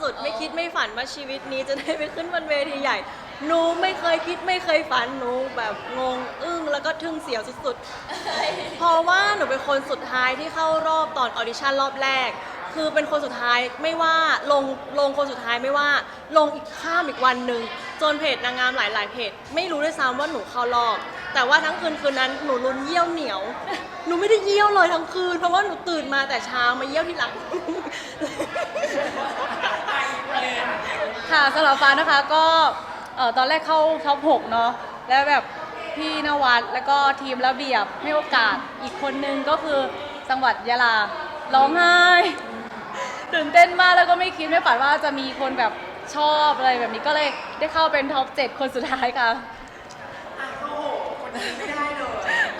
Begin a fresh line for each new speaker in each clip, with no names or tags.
สุดๆ ไม่คิดไม่ฝันว่าชีวิตนี้จะได้ไปขึ้นบนเวทีใหญ่ หนูไม่เคยคิดไม่เคยฝันหนูแบบงงอึ้งแล้วก็ทึ่งเสียวสุดๆ เพราะว่าหนูเป็นคนสุดท้ายที่เข้ารอบตอนออดิชั่นรอบแรก คือเป็นคนสุดท้ายไม่ว่าลงลงคนสุดท้ายไม่ว่า ลงอีกข้ามอีกวันหนึ่งจนเพจนางงามหลายๆเพจไม่รู้ด้วยซ้ำว่าหนูเข้ารอบ แต่ว่าทั้งคืนคืนนั้นหนูลุ้นเยี่ยวเหนียว หนูไม่ได้เยี่ยวเลยทั้งคืน เพราะว่าหนูตื่นมาแต่เช้ามาเยี่ยวที่หลัง
ค่ะสำหรับฟ้านะคะก็เอ่อตอนแรกเข้าท็อป6เนาะแล้วแบบพี่นวัดแล้วก็ทีมระเบียบให้โอกาสอีกคนนึงก็คือจังหวัดยะลาร้องไห้ ตื่นเต้นมากแล้วก็ไม่คิดไม่ฝันว่าจะมีคนแบบชอบอะไรแบบนี้ก็เลยได้เข้าเป็นท็อป 7 คนสุดท้ายค่ะ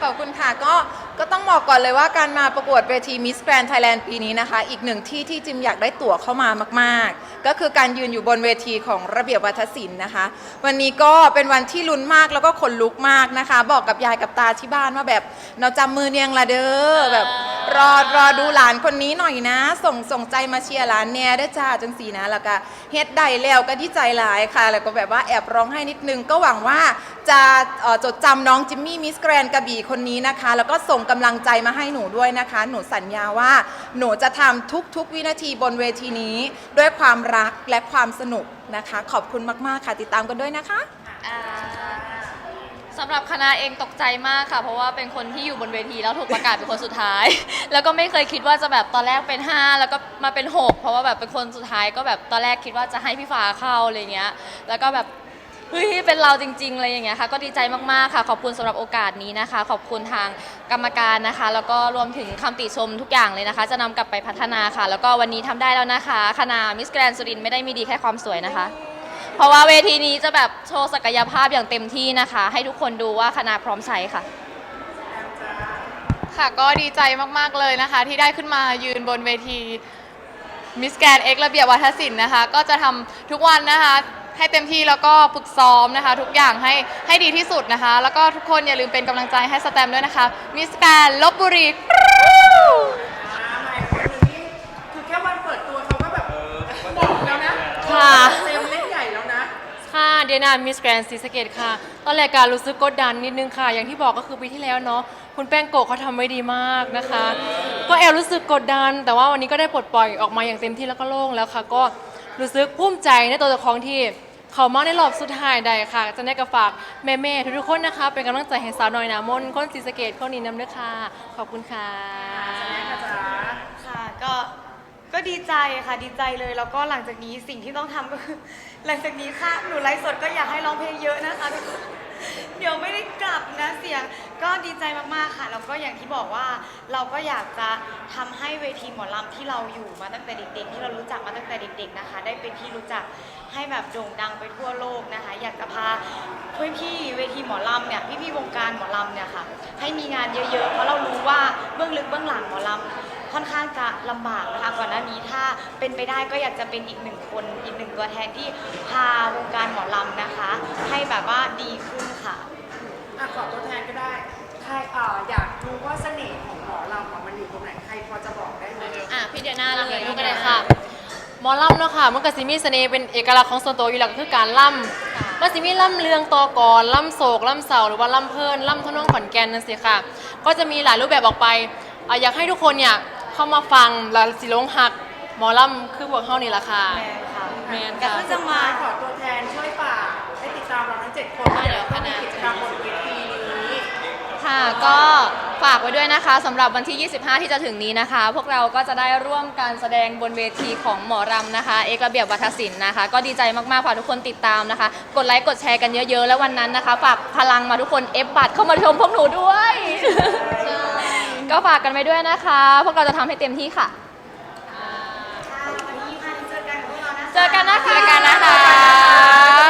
ขอบคุณค่ะก็ก็ต้องบอกก่อนเลยว่าการมาประกวดเวทีมิสแกรน n d Thailand ปีนี้นะคะ อีกหนึ่งที่ที่จิมอยากได้ตั๋วเข้ามามาก ๆ ก็คือการยืนอยู่บนเวทีของระเบียบวัฒนศิลป์นะคะ วันนี้ก็เป็นวันที่ลุ้นมากแล้วก็ขนลุกมากนะคะ บอกกับยายกับตาที่บ้านว่าแบบเราจำมือเนียงละเด้อแบบ รอรอดูหลานคนนี้หน่อยนะ ส่งส่งใจมาเชียร์หลานแน่ได้จ้าจังสีนะแล้วก็เฮ็ดได้แล้วก็ดีใจหลายค่ะ แล้วก็แบบว่าแอบร้องไห้นิดนึงก็หวังว่าจะจดจำน้องจิมมี่มิสแกรนกระบี่คนนี้นะคะ แล้วก็ส่งกำลังใจมาให้หนูด้วยนะคะ หนูสัญญาว่าหนูจะทำทุกๆ วินาทีบนเวทีนี้ ด้วยความรักและความสนุกนะคะ ขอบคุณมากๆค่ะติดตามกันด้วยนะคะ
สำหรับคณะเองตกใจมากค่ะ เพราะว่าเป็นคนที่อยู่บนเวทีแล้วถูกประกาศเป็นคนสุดท้าย แล้วก็ไม่เคยคิดว่าจะแบบตอนแรกเป็น 5 แล้วก็มาเป็น 6 เพราะว่าแบบเป็นคนสุดท้ายก็แบบตอนแรกคิดว่าจะให้พี่ฟ้าเข้าอะไรเงี้ย แล้วก็แบบเฮ้ยเป็นเราจริงๆอะไรอย่างเงี้ยค่ะ ก็ดีใจมากๆค่ะ ขอบคุณสำหรับโอกาสนี้นะคะ ขอบคุณทางกรรมการนะคะ แล้วก็รวมถึงคำติชมทุกอย่างเลยนะคะ จะนำกลับไปพัฒนาค่ะ แล้วก็วันนี้ทำได้แล้วนะคะ คณะมิสแกรนสุรินไม่ได้มีดีแค่ความสวยนะคะ เพราะว่าเวทีนี้จะแบบโชว์ศักยภาพอย่างเต็มที่นะคะ ให้ทุกคนดูว่าคณะพร้อมใช้ค่ะ
ค่ะก็ดีใจมาก ๆ เลยนะคะ ที่ได้ขึ้นมายืนบนเวทีมิสแกนเอ็กระเบียบวัฒศิลป์นะคะ ก็จะทำทุกวันนะคะ ให้เต็มที่แล้วก็ฝึกซ้อมนะคะ ทุกอย่างให้ให้ดีที่สุดนะคะ แล้วก็ทุกคนอย่าลืมเป็นกำลังใจให้สแตมด้วยนะคะมิสแกนลบบุรี
คือแค่วันเปิดตัวเขาก็แบบบอกแล้วนะ
ค่ะ
เต็มเล่นใหญ่แล้วนะ
ค่ะ เดียนามิสแกรนซีสเกตค่ะ ตอนแรกการรู้สึกกดดันนิดนึงค่ะ อย่างที่บอกก็คือปีที่แล้วเนาะ คุณแป้งโกะเขาทำไว้ดีมากนะคะ ก็แอบรู้สึกกดดัน แต่ว่าวันนี้ก็ได้ปลดปล่อยออกมาอย่างเต็มที่แล้วก็โล่งแล้วค่ะ ก็รู้สึกภูมิใจในตัวเจ้าของที่เขามาในรอบสุดท้ายได้ค่ะ จะได้กระฝากแม่ๆทุกๆคนนะคะ เป็นกำลังใจให้สาวน้อยหนามนคนซีสเกตคนนี้นำด้วยค่ะ ขอบคุณค่ะ
ค่ะก็ ก็ดีใจค่ะดีใจเลยแล้วก็หลังจากนี้สิ่งที่ต้องทำก็คือ หลังจากนี้ค่ะหนูไลฟ์สดก็อยากให้ร้องเพลงเยอะนะคะทุกคนเดี๋ยวไม่ได้กลับนะเสียงก็ดีใจมากๆค่ะแล้วก็อย่างที่บอกว่าเราก็อยากจะทำให้เวทีหมอลำที่เราอยู่มาตั้งแต่เด็กๆ ที่เรารู้จักมาตั้งแต่เด็ก ๆนะคะ ได้เป็นที่รู้จักให้แบบโด่งดังไปทั่วโลกนะคะ อยากจะพาเพื่อนพี่เวทีหมอลำเนี่ยพี่ๆวงการหมอลำเนี่ยค่ะให้มีงานเยอะๆเพราะเรารู้ว่าเบื้องลึกเบื้องหลังหมอลำ ค่อนข้างจะลำบากนะคะก่อนหน้านี้ถ้าเป็นไปได้ก็อยากจะเป็นอีกหนึ่งคนอีกหนึ่งตัวแทนที่พาวงการหมอลำนะคะ ให้แบบว่าดีขึ้นค่ะ
อะขอตัวแทนก็ได้ใครเอ่ออยากรู้ว่าเสน่ห์ของหมอลำอะมันอยู่ตรงไหนใครพอจะบอกได้ไหม
อะพี่เดียน่าเลยลูกก็ได้
ค่ะหมอลำเนาะค่ะมันก็สิมีเสน่ห์เป็นเอกลักษณ์ของส่วนตัวอยู่แล้วก็คือการล่ำมันสิมีล่ำเลืองตอกรล่ำโศกล่ำเสาหรือว่าล่ำเพลินล่ำทำนองขอนแก่นนั่นสิค่ะ ก็จะมีหลายรูปแบบออกไปอะอยากให้ทุกคนเนี่ย เข้ามาฟังแล้วสิลงหักหมอลำคือพวกเฮานี่แหละค่ะ
แมนค่ะ
แมน
แต่
ค่ะ
ก็จะมา
ขอตัวแทนช่วยฝากให้ติดตามเราทั้งเจ็ดคนเดี๋ยวต้องมีกิจกรรมบนเวทีนี้
ค่ะก็ฝากไว้ด้วยนะคะสำหรับวันที่ 25 ที่จะถึงนี้นะคะ พวกเราก็จะได้ร่วมการแสดงบนเวทีของหมอรำนะคะ เอกระเบียบวัฒนศิลป์นะคะ ก็ดีใจมากๆฝากทุกคนติดตามนะคะ กดไลค์กดแชร์กันเยอะๆ แล้ววันนั้นนะคะฝากพลังมาทุกคนเอฟบัตรเข้ามาชมพวกหนูด้วยก็ ฝากกันไปด้วยนะคะ พวกเราจะทำให้เต็มที่ค่ะ
เจอกันนะคะ เจอกันนะ
คะ